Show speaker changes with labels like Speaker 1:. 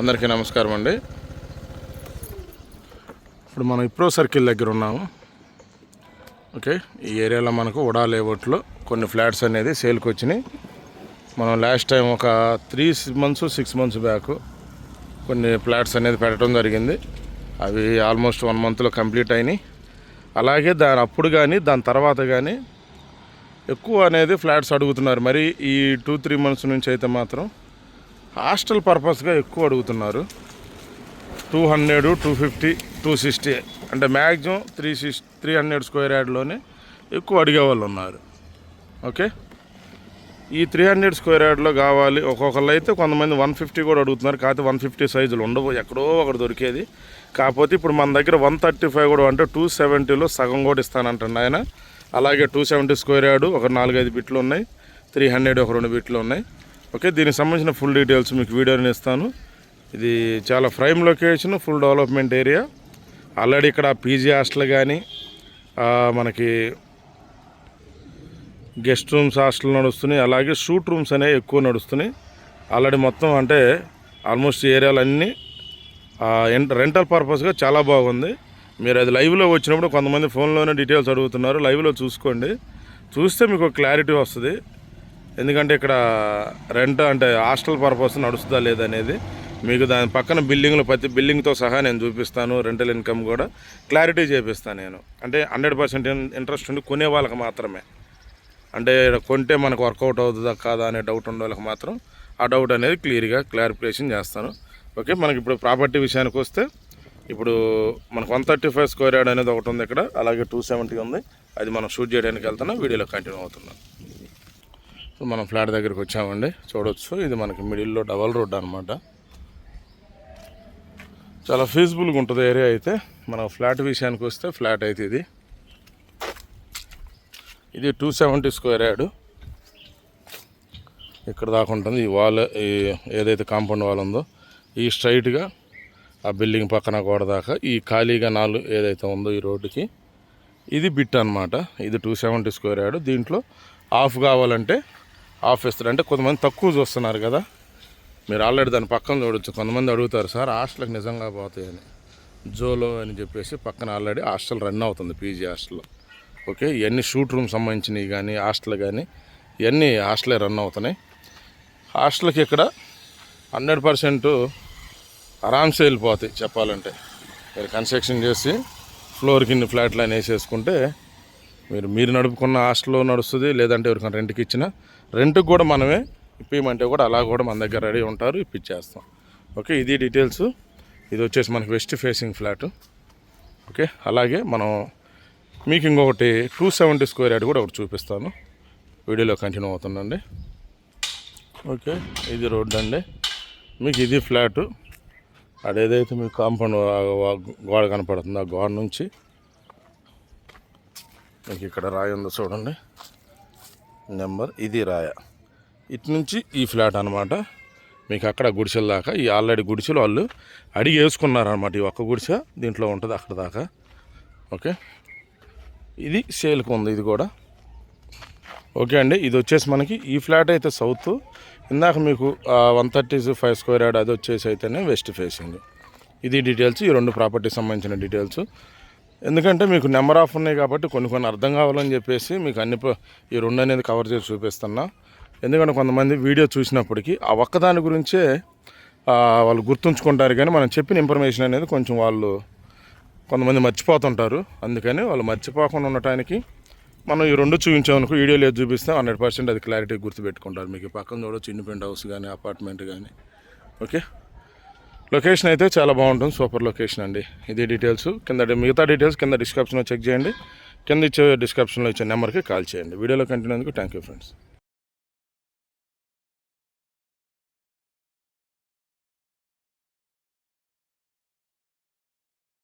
Speaker 1: అందరికీ నమస్కారం అండి. ఇప్పుడు మనం ఇప్రో సర్కిల్ దగ్గర ఉన్నాము ఓకే ఈ ఏరియాలో మనకు ఉడా లేఅవుట్లో కొన్ని ఫ్లాట్స్ అనేది సేల్కి వచ్చినాయి. మనం లాస్ట్ టైం ఒక three months six months back కొన్ని ఫ్లాట్స్ అనేది పెట్టడం జరిగింది. అవి ఆల్మోస్ట్ వన్ మంత్లో కంప్లీట్ అయినాయి. అలాగే దాని అప్పుడు కానీ దాని తర్వాత కానీ ఎక్కువ అనేది ఫ్లాట్స్ అడుగుతున్నారు. మరి ఈ టూ త్రీ మంత్స్ నుంచి అయితే మాత్రం హాస్టల్ పర్పస్గా ఎక్కువ అడుగుతున్నారు. Two hundred two fifty two sixty అంటే maximum three six three hundred square యార్డ్లోనే ఎక్కువ అడిగే వాళ్ళు ఉన్నారు. ఓకే? ఈ త్రీ హండ్రెడ్ స్క్వేర్ యార్డ్లో కావాలి. ఒక్కొక్కళ్ళు అయితే కొంతమంది వన్ ఫిఫ్టీ కూడా అడుగుతున్నారు. కాకపోతే వన్ ఫిఫ్టీ సైజులు ఉండవు. ఎక్కడో ఒకటి దొరికేది. కాకపోతే ఇప్పుడు మన దగ్గర వన్ థర్టీ ఫైవ్ కూడా అంటే టూ సెవెంటీలో సగం కూడా ఇస్తానంటండి ఆయన. అలాగే టూ సెవెంటీ స్క్వేర్ యార్డు ఒక నాలుగైదు బిట్లు ఉన్నాయి. త్రీ హండ్రెడ్ ఒక రెండు బిట్లు ఉన్నాయి. ఓకే దీనికి సంబంధించిన ఫుల్ డీటెయిల్స్ మీకు వీడియోని ఇస్తాను. ఇది చాలా prime location full development area already ఇక్కడ పీజీ హాస్టల్ కానీ మనకి గెస్ట్ రూమ్స్ హాస్టల్ నడుస్తున్నాయి. అలాగే షూట్ రూమ్స్ అనేవి ఎక్కువ నడుస్తున్నాయి. ఆల్రెడీ మొత్తం అంటే ఆల్మోస్ట్ ఏరియాలన్నీ రెంటల్ పర్పస్గా చాలా బాగుంది. మీరు అది లైవ్లో వచ్చినప్పుడు కొంతమంది ఫోన్లోనే డీటెయిల్స్ అడుగుతున్నారు. లైవ్లో చూసుకోండి. చూస్తే మీకు క్లారిటీ వస్తుంది. ఎందుకంటే ఇక్కడ రెంట్ అంటే హాస్టల్ పర్పస్ నడుస్తుందా లేదనేది మీకు దాని పక్కన బిల్డింగ్లు ప్రతి బిల్డింగ్తో సహా నేను చూపిస్తాను రెంటల్ ఇన్కమ్ కూడా క్లారిటీ చేపిస్తాను నేను. అంటే హండ్రెడ్ పర్సెంట్ ఇంట్రెస్ట్ ఉండి కొనే వాళ్ళకి మాత్రమే. అంటే కొంటే మనకు వర్కౌట్ అవుతుందా కాదా అనే డౌట్ ఉండే వాళ్ళకి మాత్రం ఆ డౌట్ అనేది క్లియర్గా క్లారిఫికేషన్ చేస్తాను. ఓకే మనకి ఇప్పుడు ప్రాపర్టీ విషయానికి వస్తే ఇప్పుడు మనకు one thirty five square yard అనేది ఒకటి ఉంది ఇక్కడ అలాగే టూ సెవెంటీ ఉంది. అది మనం షూట్ చేయడానికి వెళ్తున్నాం వీడియోలో కంటిన్యూ అవుతున్నాం. సో మనం ఫ్లాట్ దగ్గరికి వచ్చామండి. చూడొచ్చు. ఇది మనకి మిడిల్లో డబల్ రోడ్ అనమాట చాలా ఫీజబుల్గా ఉంటుంది ఏరియా అయితే. మన ఫ్లాట్ విషయానికి వస్తే ఫ్లాట్ అయితే ఇది. ఇది టూ సెవెంటీ స్క్వేర్ యార్డ్. ఇక్కడ దాకా ఉంటుంది. ఈ వాల్ ఈ ఏదైతే కాంపౌండ్ వాల్ ఉందో ఈ స్ట్రైట్గా ఆ బిల్డింగ్ పక్కన గోడ దాకా ఈ ఖాళీగా నాలుగు ఏదైతే ఉందో ఈ రోడ్డుకి ఇది బిట్ అనమాట ఇది టూ సెవెంటీ స్క్వేర్ యార్డ్. దీంట్లో ఆఫ్ కావాలంటే ఆఫ్ ఇస్తారు అంటే కొంతమంది తక్కువ చూస్తున్నారు కదా. మీరు ఆల్రెడీ దాని పక్కన చూడొచ్చు. కొంతమంది అడుగుతారు సార్ హాస్టల్కి నిజంగా పోతాయని. జోలో అని చెప్పేసి పక్కన ఆల్రెడీ హాస్టల్ రన్ అవుతుంది పీజీ హాస్టల్లో ఓకే ఇవన్నీ షూట్ రూమ్ సంబంధించినవి కానీ హాస్టల్ కానీ ఇవన్నీ హాస్టలే రన్ అవుతున్నాయి. హాస్టల్కి ఇక్కడ హండ్రెడ్ పర్సెంట్ ఆరామ్సే వెళ్ళిపోతాయి చెప్పాలంటే. మీరు కన్స్ట్రక్షన్ చేసి ఫ్లోర్ కింద ఫ్లాట్ లైన్ వేసేసుకుంటే మీరు మీరు నడుపుకున్న హాస్టల్లో నడుస్తుంది లేదంటే ఎవరికైనా రెంట్కి ఇచ్చిన రెంట్కి కూడా మనమే ఇప్పమంటే కూడా అలా కూడా మన దగ్గర రెడీ ఉంటారు ఇప్పించేస్తాం ఓకే ఇది డీటెయిల్స్. ఇది వచ్చేసి మనకి వెస్ట్ ఫేసింగ్ ఫ్లాట్. ఓకే అలాగే మనం మీకు ఇంకొకటి టూ సెవెంటీ స్క్వేర్ యార్డ్ కూడా ఒకటి చూపిస్తాను. వీడియోలో కంటిన్యూ అవుతుందండి. ఓకే ఇది రోడ్ అండి. మీకు ఇది ఫ్లాటు. అదేదైతే మీకు కాంపౌండ్ గోడ కనపడుతుంది ఆ గోడ నుంచి. మీకు ఇక్కడ రాయి ఉందో చూడండి. నెంబర్ ఇది రాయ. ఇటు నుంచి ఈ ఫ్లాట్ అనమాట మీకు అక్కడ గుడిసెల దాకా ఈ ఆల్రెడీ గుడిసెలు వాళ్ళు అడిగి వేసుకున్నారనమాట ఈ ఒక్క గుడిసె దీంట్లో ఉంటుంది అక్కడ దాకా. ఓకే? ఇది సేల్కి ఉంది ఇది కూడా. ఓకే అండి ఇది వచ్చేసి మనకి ఈ ఫ్లాట్ అయితే సౌత్. ఇందాక మీకు one thirty five square yard అది వచ్చేసి అయితేనే వెస్ట్ ఫేసింగ్. ఇది డీటెయిల్స్ ఈ రెండు ప్రాపర్టీకి సంబంధించిన డీటెయిల్స్. ఎందుకంటే మీకు నెంబర్ ఆఫ్ ఉన్నాయి కాబట్టి కొన్ని కొన్ని అర్థం కావాలని చెప్పేసి మీకు అన్ని ఈ రెండు అనేది కవర్ చేసి చూపిస్తున్నా. ఎందుకంటే కొంతమంది వీడియో చూసినప్పటికీ ఆ ఒక్కదాని గురించే వాళ్ళు గుర్తుంచుకుంటారు కానీ మనం చెప్పిన ఇన్ఫర్మేషన్ అనేది కొంచెం వాళ్ళు కొంతమంది మర్చిపోతుంటారు. అందుకని వాళ్ళు మర్చిపోకుండా ఉండటానికి మనం ఈ రెండు చూపించామనుకో వీడియోలో ఏది చూపిస్తే హండ్రెడ్ పర్సెంట్ అది క్లారిటీ గుర్తుపెట్టుకుంటారు. మీకు పక్కన చూడొచ్చు ఇండిపెండెంట్ హౌస్ కానీ అపార్ట్మెంట్ కానీ. ఓకే? లొకేషన్ అయితే చాలా బాగుంటుంది సూపర్ లొకేషన్ అండి. ఇది డీటెయిల్స్ కింద మిగతా డీటెయిల్స్ కింద డిస్క్రిప్షన్లో చెక్ చేయండి. కింద ఇచ్చే డిస్క్రిప్షన్లో ఇచ్చే నెంబర్కి కాల్ చేయండి. వీడియోలో కంటిన్యూ థ్యాంక్ యూ ఫ్రెండ్స్